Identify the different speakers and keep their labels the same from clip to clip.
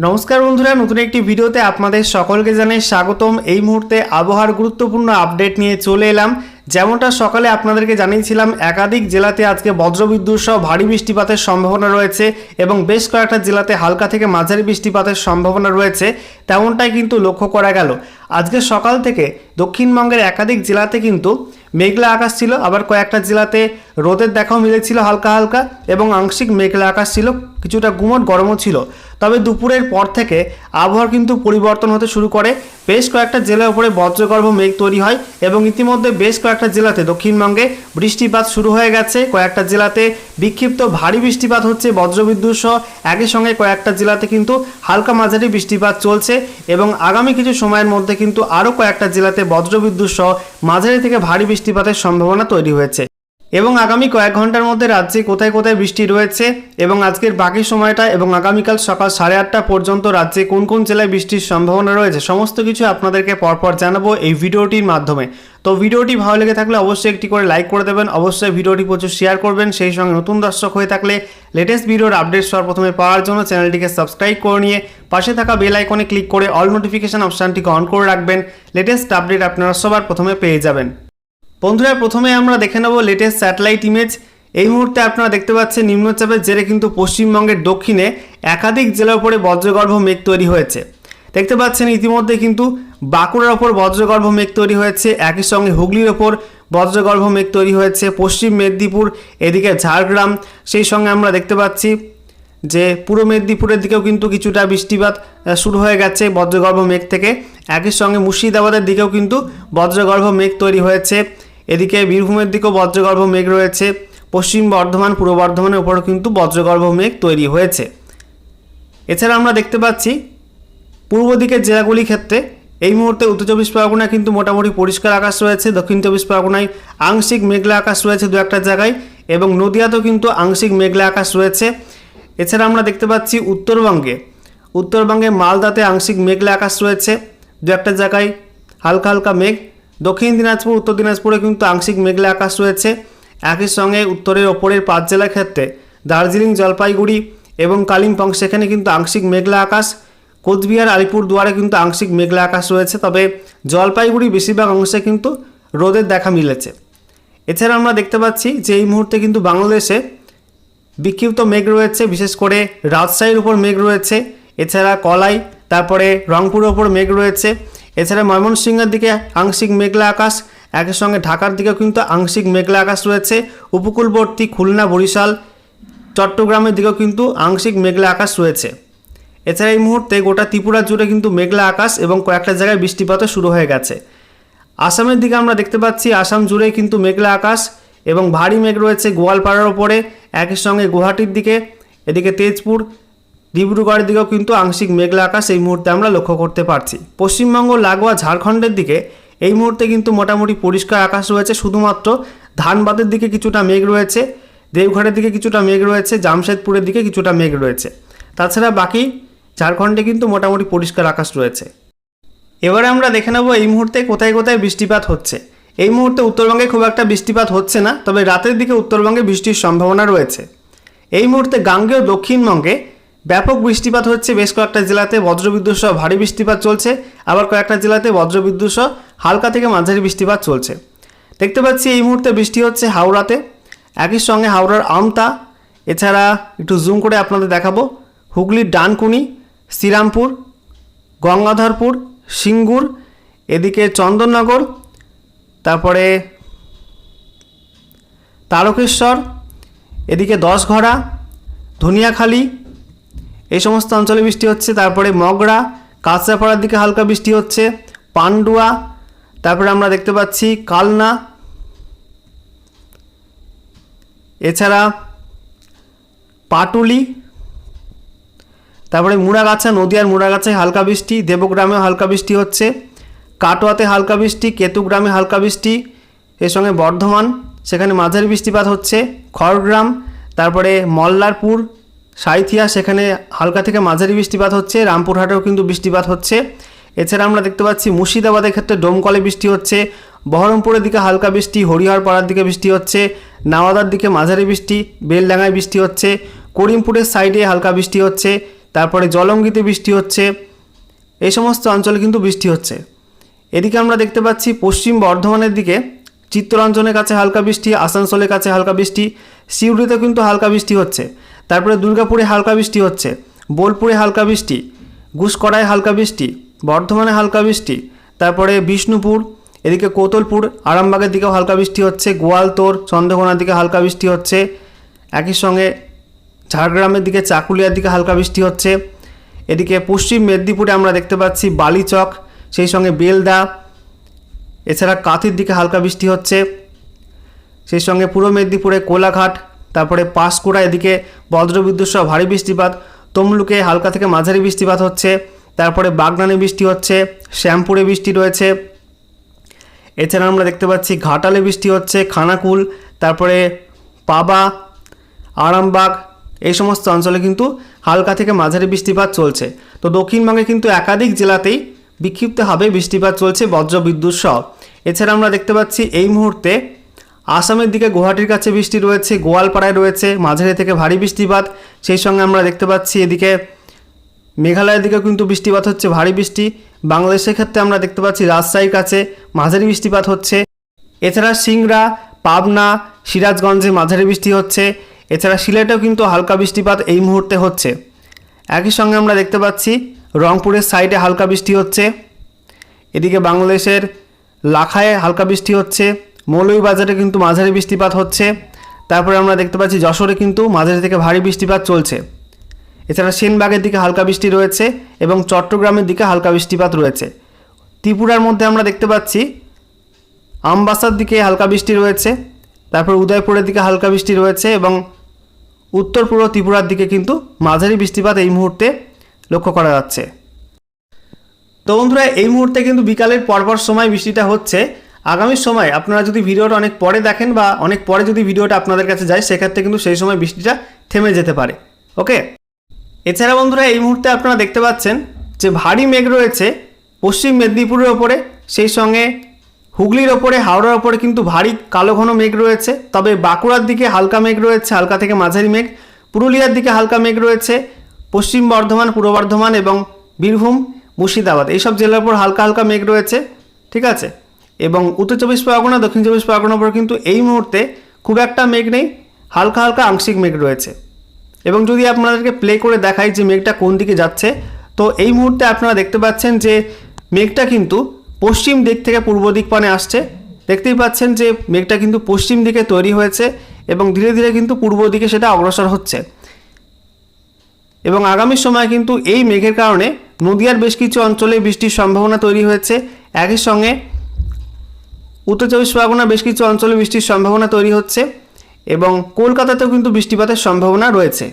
Speaker 1: নমস্কার বন্ধুরা, নতুন একটি ভিডিওতে আপনাদের সকলকে জানাই স্বাগতম। এই মুহূর্তে আবহাওয়ার গুরুত্বপূর্ণ আপডেট নিয়ে চলে এলাম। যেমনটা সকালে আপনাদেরকে জানিয়েছিলাম, একাধিক জেলাতে আজকে বজ্রবিদ্যুৎ সহ ভারী বৃষ্টিপাতের সম্ভাবনা রয়েছে এবং বেশ কয়েকটা জেলাতে হালকা থেকে মাঝারি বৃষ্টিপাতের সম্ভাবনা রয়েছে, তেমনটাই কিন্তু লক্ষ্য করা গেল। আজকে সকাল থেকে দক্ষিণবঙ্গের একাধিক জেলাতে কিন্তু মেঘলা আকাশ ছিল, আবার কয়েকটা জেলাতে রোদের দেখাও মিলেছিল হালকা হালকা এবং আংশিক মেঘলা আকাশ ছিল, কিছুটা গুমট গরমও ছিল। তবে দুপুরের পর থেকে আবহাওয়ার কিন্তু পরিবর্তন হতে শুরু করে। বেশ কয়েকটা জেলার উপরে বজ্রগর্ভ মেঘ তৈরি হয় এবং ইতিমধ্যে বেশ কয়েকটা জেলাতে দক্ষিণবঙ্গে বৃষ্টিপাত শুরু হয়ে গেছে। কয়েকটা জেলাতে বিক্ষিপ্ত ভারী বৃষ্টিপাত হচ্ছে বজ্রবিদ্যুৎ সহ একই সঙ্গে কয়েকটা জেলাতে কিন্তু হালকা মাঝারি বৃষ্টিপাত চলছে এবং আগামী কিছু সময়ের মধ্যে কিন্তু আরও কয়েকটা জেলাতে বজ্রবিদ্যুৎ সহ মাঝারি থেকে ভারী বৃষ্টিপাতের সম্ভাবনা তৈরি হয়েছে। এবং আগামী কয়েক ঘণ্টার মধ্যে রাজ্যে কোথায় কোথায় বৃষ্টি রয়েছে এবং আজকের বাকি সময়টা এবং আগামীকাল সকাল সাড়ে আটটা পর্যন্ত রাজ্যে কোন কোন জেলায় বৃষ্টির সম্ভাবনা রয়েছে, সমস্ত কিছু আপনাদেরকে পরপর জানাব এই ভিডিওটির মাধ্যমে। তো ভিডিওটি ভালো লেগে থাকলে অবশ্যই একটি করে লাইক করে দেবেন, অবশ্যই ভিডিওটি প্রচুর শেয়ার করবেন, সেই সঙ্গে নতুন দর্শক হয়ে থাকলে লেটেস্ট ভিডিওর আপডেট সবার প্রথমে পাওয়ার জন্য চ্যানেলটিকে সাবস্ক্রাইব করে নিয়ে পাশে থাকা বেল আইকনে ক্লিক করে অল নোটিফিকেশন অপশানটিকে অন করে রাখবেন লেটেস্ট আপডেট আপনারা সবার প্রথমে পেয়ে যাবেন। বন্ধুরা, প্রথমে আমরা দেখে নেব লেটেস্ট স্যাটেলাইট ইমেজ এই মুহূর্তে আপনারা দেখতে পাচ্ছেন নিম্নচাপের জেরে কিন্তু পশ্চিমবঙ্গের দক্ষিণে একাধিক জেলার উপরে বজ্রগর্ভ মেঘ তৈরি হয়েছে। দেখতে পাচ্ছেন ইতিমধ্যে কিন্তু বাঁকুড়ার ওপর বজ্রগর্ভ মেঘ তৈরি হয়েছে, একই সঙ্গে হুগলির ওপর বজ্রগর্ভ মেঘ তৈরি হয়েছে, পশ্চিম মেদিনীপুর, এদিকে ঝাড়গ্রাম, সেই সঙ্গে আমরা দেখতে পাচ্ছি যে পূর্ব মেদিনীপুরের দিকেও কিন্তু কিছুটা বৃষ্টিপাত শুরু হয়ে গেছে বজ্রগর্ভ মেঘ থেকে। একই সঙ্গে মুর্শিদাবাদের দিকেও কিন্তু বজ্রগর্ভ মেঘ তৈরি হয়েছে। এদিকে বীরভূমের দিকেও বজ্রগর্ভ মেঘ রয়েছে। পশ্চিম বর্ধমান, পূর্ব বর্ধমানের উপরও কিন্তু বজ্রগর্ভ মেঘ তৈরি হয়েছে। এছাড়া আমরা দেখতে পাচ্ছি, পূর্ব দিকের জেলাগুলির ক্ষেত্রে এই মুহূর্তে উত্তর চব্বিশ পরগনায় কিন্তু মোটামুটি পরিষ্কার আকাশ রয়েছে, দক্ষিণ চব্বিশ পরগনায় আংশিক মেঘলা আকাশ রয়েছে দু একটা জায়গায় এবং নদিয়াতেও কিন্তু আংশিক মেঘলা আকাশ রয়েছে। এছাড়া আমরা দেখতে পাচ্ছি উত্তরবঙ্গে উত্তরবঙ্গে মালদাতে আংশিক মেঘলা আকাশ রয়েছে দু একটা জায়গায়, হালকা হালকা মেঘ। দক্ষিণ দিনাজপুর, উত্তর দিনাজপুরে কিন্তু আংশিক মেঘলা আকাশ রয়েছে। একই সঙ্গে উত্তরের ওপরের পাঁচ জেলার ক্ষেত্রে দার্জিলিং, জলপাইগুড়ি এবং কালিম্পং, সেখানে কিন্তু আংশিক মেঘলা আকাশ। কোচবিহার আলিপুর দুয়ারে কিন্তু আংশিক মেঘলা আকাশ রয়েছে, তবে জলপাইগুড়ি বেশিরভাগ অংশে কিন্তু রোদের দেখা মিলেছে। এছাড়া আমরা দেখতে পাচ্ছি যে এই মুহূর্তে কিন্তু বাংলাদেশে বিক্ষিপ্ত মেঘ রয়েছে, বিশেষ করে রাজশাহীর উপর মেঘ রয়েছে। এছাড়া কলাই, তারপরে রংপুরের ওপর মেঘ রয়েছে। এছাড়া ময়মনসিংহের দিকে আংশিক মেঘলা আকাশ, একই সঙ্গে ঢাকার দিকেও কিন্তু আংশিক মেঘলা আকাশ রয়েছে। উপকূলবর্তী খুলনা, বরিশাল, চট্টগ্রামের দিকেও কিন্তু আংশিক মেঘলা আকাশ রয়েছে। এছাড়া এই মুহূর্তে গোটা ত্রিপুরা জুড়ে কিন্তু মেঘলা আকাশ এবং কয়েকটা জায়গায় বৃষ্টিপাতও শুরু হয়ে গেছে। আসামের দিকে আমরা দেখতে পাচ্ছি, আসাম জুড়ে কিন্তু মেঘলা আকাশ এবং ভারী মেঘ রয়েছে গোয়ালপাড়ার ওপরে, একই সঙ্গে গুয়াহাটির দিকে, এদিকে তেজপুর ডিব্রুগড়ের দিকেও কিন্তু আংশিক মেঘলা আকাশ এই মুহূর্তে আমরা লক্ষ্য করতে পারছি। পশ্চিমবঙ্গ লাগোয়া ঝাড়খণ্ডের দিকে এই মুহূর্তে কিন্তু মোটামুটি পরিষ্কার আকাশ রয়েছে, শুধুমাত্র ধানবাদের দিকে কিছুটা মেঘ রয়েছে, দেওঘরের দিকে কিছুটা মেঘ রয়েছে, জামশেদপুরের দিকে কিছুটা মেঘ রয়েছে। তাছাড়া বাকি ঝাড়খণ্ডে কিন্তু মোটামুটি পরিষ্কার আকাশ রয়েছে। এবারে আমরা দেখে নেব এই মুহূর্তে কোথায় কোথায় বৃষ্টিপাত হচ্ছে। এই মুহূর্তে উত্তরবঙ্গে খুব একটা বৃষ্টিপাত হচ্ছে না, তবে রাতের দিকে উত্তরবঙ্গে বৃষ্টির সম্ভাবনা রয়েছে। এই মুহূর্তে গাঙ্গেয় দক্ষিণবঙ্গে ব্যাপক বৃষ্টিপাত হচ্ছে বেশ কয়েকটা জেলাতে, বজ্রবিদ্যুৎ সহ ভারী বৃষ্টিপাত চলছে। আবার কয়েকটা জেলাতে বজ্রবিদ্যুৎ সহ হালকা থেকে মাঝারি বৃষ্টিপাত চলছে। দেখতে পাচ্ছি এই মুহূর্তে বৃষ্টি হচ্ছে হাওড়াতে। একই সঙ্গে হাওড়ার আমতা, এছাড়া একটু জুম করে আপনাদের দেখাবো। হুগলির ডানকুনি, শ্রীরামপুর, গঙ্গাধরপুর, সিঙ্গুর, এদিকে চন্দননগর, তারপরে তারকেশ্বর, এদিকে দশঘড়া ধনিয়াখালি এই সমস্ত অঞ্চলে বৃষ্টি হচ্ছে, তারপরে মগরা, কাঁচরাপাড়ার দিকে হালকা বৃষ্টি হচ্ছে, পান্ডুয়া, তারপরে আমরা দেখতে পাচ্ছি কালনা। এছাড়া পাটুলি, তারপরে মুড়াগাছা, নদিয়ার মুড়াগাছায় হালকা বৃষ্টি, দেবগ্রামেও হালকা বৃষ্টি হচ্ছে, কাটোয়াতে হালকা বৃষ্টি, কেতুগ্রামে হালকা বৃষ্টি, এর সঙ্গে বর্ধমান, সেখানে মাঝারি বৃষ্টিপাত হচ্ছে, খড়গ্রাম, তারপরে মল্লারপুর সাঁইথিয়া, সেখানে হালকা থেকে মাঝারি বৃষ্টিপাত হচ্ছে, রামপুরহাটেও কিন্তু বৃষ্টিপাত হচ্ছে। এছাড়া আমরা দেখতে পাচ্ছি, মুর্শিদাবাদের ক্ষেত্রে ডোমকলে বৃষ্টি হচ্ছে, বহরমপুরের দিকে হালকা বৃষ্টি হরিহরপাড়ার দিকে বৃষ্টি হচ্ছে, নাওয়াদার দিকে মাঝারি বৃষ্টি, বেলডাঙ্গায় বৃষ্টি হচ্ছে, করিমপুরের সাইডে হালকা বৃষ্টি হচ্ছে, তারপরে জলঙ্গিতে বৃষ্টি হচ্ছে এই সমস্ত অঞ্চলে কিন্তু বৃষ্টি হচ্ছে। এদিকে আমরা দেখতে পাচ্ছি, পশ্চিম বর্ধমানের দিকে চিত্তরঞ্জনের কাছে হালকা বৃষ্টি, আসানসোলের কাছে হালকা বৃষ্টি সিউড়িতে কিন্তু হালকা বৃষ্টি হচ্ছে। তারপরে দুর্গাপুরে হালকা বৃষ্টি হচ্ছে। বোলপুরে হালকা বৃষ্টি। গুসকরায় হালকা বৃষ্টি। বর্ধমানে হালকা বৃষ্টি। তারপরে বিষ্ণুপুর, এদিকে কোতলপুর, আরামবাগের দিকেও হালকা বৃষ্টি হচ্ছে। গোয়ালতোর, চন্দ্রকোনার দিকে হালকা বৃষ্টি হচ্ছে। একই সঙ্গে ঝাড়গ্রামের দিকে, চাকুলিয়ার দিকে হালকা বৃষ্টি হচ্ছে। এদিকে পশ্চিম মেদিনীপুরে আমরা দেখতে পাচ্ছি বালিচক, সেই সঙ্গে বেলদা, এছাড়া কাঁথির দিকে হালকা বৃষ্টি হচ্ছে। সেই সঙ্গে পূর্ব মেদিনীপুরে কোলাঘাট, তারপরে পাঁশকুড়া, এদিকে বজ্রবিদ্যুৎ সহ ভারী বৃষ্টিপাত, তমলুকে হালকা থেকে মাঝারি বৃষ্টিপাত হচ্ছে, তারপরে বাগনানে বৃষ্টি হচ্ছে, শ্যামপুরে বৃষ্টি রয়েছে। এছাড়া আমরা দেখতে পাচ্ছি ঘাটালে বৃষ্টি হচ্ছে, খানাকুল, তারপরে পাবা, আরামবাগ, এই সমস্ত অঞ্চলে কিন্তু হালকা থেকে মাঝারি বৃষ্টিপাত চলছে। তো দক্ষিণবঙ্গে কিন্তু একাধিক জেলাতেই বিক্ষিপ্তভাবে বৃষ্টিপাত চলছে বজ্রবিদ্যুৎ সহ। এছাড়া আমরা দেখতে পাচ্ছি এই মুহূর্তে আসামের দিকে গুয়াহাটির কাছে বৃষ্টি রয়েছে, গোয়ালপাড়ায় রয়েছে, মাঝারি থেকে ভারী বৃষ্টিপাত। সেই সঙ্গে আমরা দেখতে পাচ্ছি এদিকে মেঘালয়ের দিকেও কিন্তু বৃষ্টিপাত হচ্ছে, ভারী বৃষ্টি। বাংলাদেশের ক্ষেত্রে আমরা দেখতে পাচ্ছি রাজশাহীর কাছে মাঝারি বৃষ্টিপাত হচ্ছে। এছাড়া সিংড়া, পাবনা, সিরাজগঞ্জে মাঝারি বৃষ্টি হচ্ছে। এছাড়া সিলেটেও কিন্তু হালকা বৃষ্টিপাত এই মুহূর্তে হচ্ছে। একই সঙ্গে আমরা দেখতে পাচ্ছি রংপুরের সাইডে হালকা বৃষ্টি হচ্ছে। এদিকে বাংলাদেশের লাখায় হালকা বৃষ্টি হচ্ছে। মৌলভীবাজারে কিন্তু মাঝারি বৃষ্টিপাত হচ্ছে। তারপরে আমরা দেখতে পাচ্ছি যশোরে কিন্তু মাঝারি থেকে ভারী বৃষ্টিপাত চলছে। এছাড়া সেনবাগের দিকে হালকা বৃষ্টি রয়েছে এবং চট্টগ্রামের দিকে হালকা বৃষ্টিপাত রয়েছে। ত্রিপুরার মধ্যে আমরা দেখতে পাচ্ছি আমবাসার দিকে হালকা বৃষ্টি রয়েছে, তারপর উদয়পুরের দিকে হালকা বৃষ্টি রয়েছে এবং উত্তর পূর্ব ত্রিপুরার দিকে কিন্তু মাঝারি বৃষ্টিপাত এই মুহূর্তে লক্ষ্য করা যাচ্ছে। তো বন্ধুরা, এই মুহূর্তে কিন্তু বিকালের পরপর সময় বৃষ্টিটা হচ্ছে। আগামী সময় আপনারা যদি ভিডিওটা অনেক পরে দেখেন বা অনেক পরে যদি ভিডিওটা আপনাদের কাছে যায়, সেক্ষেত্রে কিন্তু সেই সময় বৃষ্টিটা থেমে যেতে পারে। ওকে? এছাড়া বন্ধুরা, এই মুহূর্তে আপনারা দেখতে পাচ্ছেন যে ভারী মেঘ রয়েছে পশ্চিম মেদিনীপুরের ওপরে, সেই সঙ্গে হুগলির ওপরে, হাওড়ার ওপরে কিন্তু ভারী কালো ঘন মেঘ রয়েছে। তবে বাঁকুড়ার দিকে হালকা মেঘ রয়েছে, হালকা থেকে মাঝারি মেঘ। পুরুলিয়ার দিকে হালকা মেঘ রয়েছে, পশ্চিম বর্ধমান, পূর্ব বর্ধমান এবং বীরভূম, মুর্শিদাবাদ। এইসব জেলার উপর হালকা হালকা মেঘ রয়েছে। ঠিক আছে? এবং উত্তর চব্বিশ পরগনা, দক্ষিণ চব্বিশ পরগনার উপর কিন্তু এই মুহূর্তে খুব একটা মেঘ নেই, হালকা হালকা আংশিক মেঘ রয়েছে। এবং যদি আপনাদেরকে প্লে করে দেখাই যে মেঘটা কোন দিকে যাচ্ছে, তো এই মুহূর্তে আপনারা দেখতে পাচ্ছেন যে মেঘটা কিন্তু পশ্চিম দিক থেকে পূর্ব দিক পানে আসছে। দেখতেই পাচ্ছেন যে মেঘটা কিন্তু পশ্চিম দিকে তৈরি হয়েছে এবং ধীরে ধীরে কিন্তু পূর্ব দিকে সেটা অগ্রসর হচ্ছে। এবং আগামী সময় কিন্তু এই মেঘের কারণে নদিয়ার বেশ কিছু অঞ্চলে বৃষ্টির সম্ভাবনা তৈরি হয়েছে। একই সঙ্গে উত্তর চব্বিশ পরগনা বেশ কিছু অঞ্চলে বৃষ্টির সম্ভাবনা তৈরি হচ্ছে এবং কলকাতাতেও কিন্তু বৃষ্টিপাতের সম্ভাবনা রয়েছে।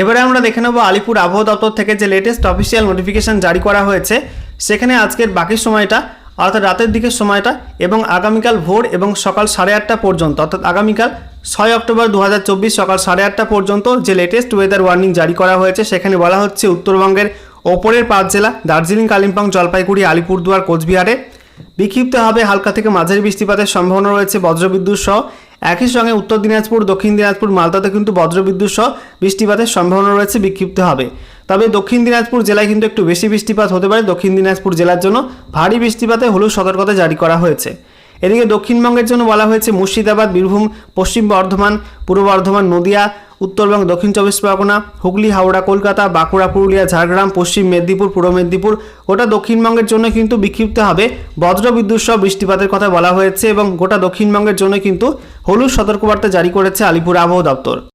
Speaker 1: এবারে আমরা দেখে নেব আলিপুর আবহাওয়া দপ্তর থেকে যে লেটেস্ট অফিসিয়াল নোটিফিকেশন জারি করা হয়েছে, সেখানে আজকের বাকি সময়টা, অর্থাৎ রাতের দিকের সময়টা এবং আগামীকাল ভোর এবং সকাল সাড়ে আটটা পর্যন্ত, অর্থাৎ আগামীকাল ছয় অক্টোবর দু হাজার চব্বিশ সকাল সাড়ে আটটা পর্যন্ত যে লেটেস্ট ওয়েদার ওয়ার্নিং জারি করা হয়েছে, সেখানে বলা হচ্ছে উত্তরবঙ্গের ওপরের পাঁচ জেলা, দার্জিলিং, কালিম্পং, জলপাইগুড়ি, আলিপুরদুয়ার, কোচবিহারে। বিক্ষিপ্ত হবে হালকা থেকে মাঝারি বৃষ্টিপাতের সম্ভাবনা রয়েছে বজ্রবিদ্যুৎ সহ। একই সঙ্গে উত্তর দিনাজপুর, দক্ষিণ দিনাজপুর, মালদাতে কিন্তু বজ্রবিদ্যুৎ সহ বৃষ্টিপাতের সম্ভাবনা রয়েছে বিক্ষিপ্ত হবে তবে দক্ষিণ দিনাজপুর জেলায় কিন্তু একটু বেশি বৃষ্টিপাত হতে পারে। দক্ষিণ দিনাজপুর জেলার জন্য ভারী বৃষ্টিপাতে হলুদ সতর্কতা জারি করা হয়েছে। এদিকে দক্ষিণবঙ্গের জন্য বলা হয়েছে মুর্শিদাবাদ, বীরভূম, পশ্চিম বর্ধমান, পূর্ব বর্ধমান, নদিয়া উত্তরবঙ্গ দক্ষিণ চব্বিশ পরগনা, হুগলি, হাওড়া, কলকাতা, বাঁকুড়া, পুরুলিয়া, ঝাড়গ্রাম, পশ্চিম মেদিনীপুর, পূর্ব মেদিনীপুর। গোটা দক্ষিণবঙ্গের জন্য কিন্তু বিক্ষিপ্ত হবে। বজ্রবিদ্যুৎ সহ বৃষ্টিপাতের কথা বলা হয়েছে এবং গোটা দক্ষিণবঙ্গের জন্য কিন্তু হলুদ সতর্কবার্তা জারি করেছে আলিপুর আবহাওয়া দপ্তর।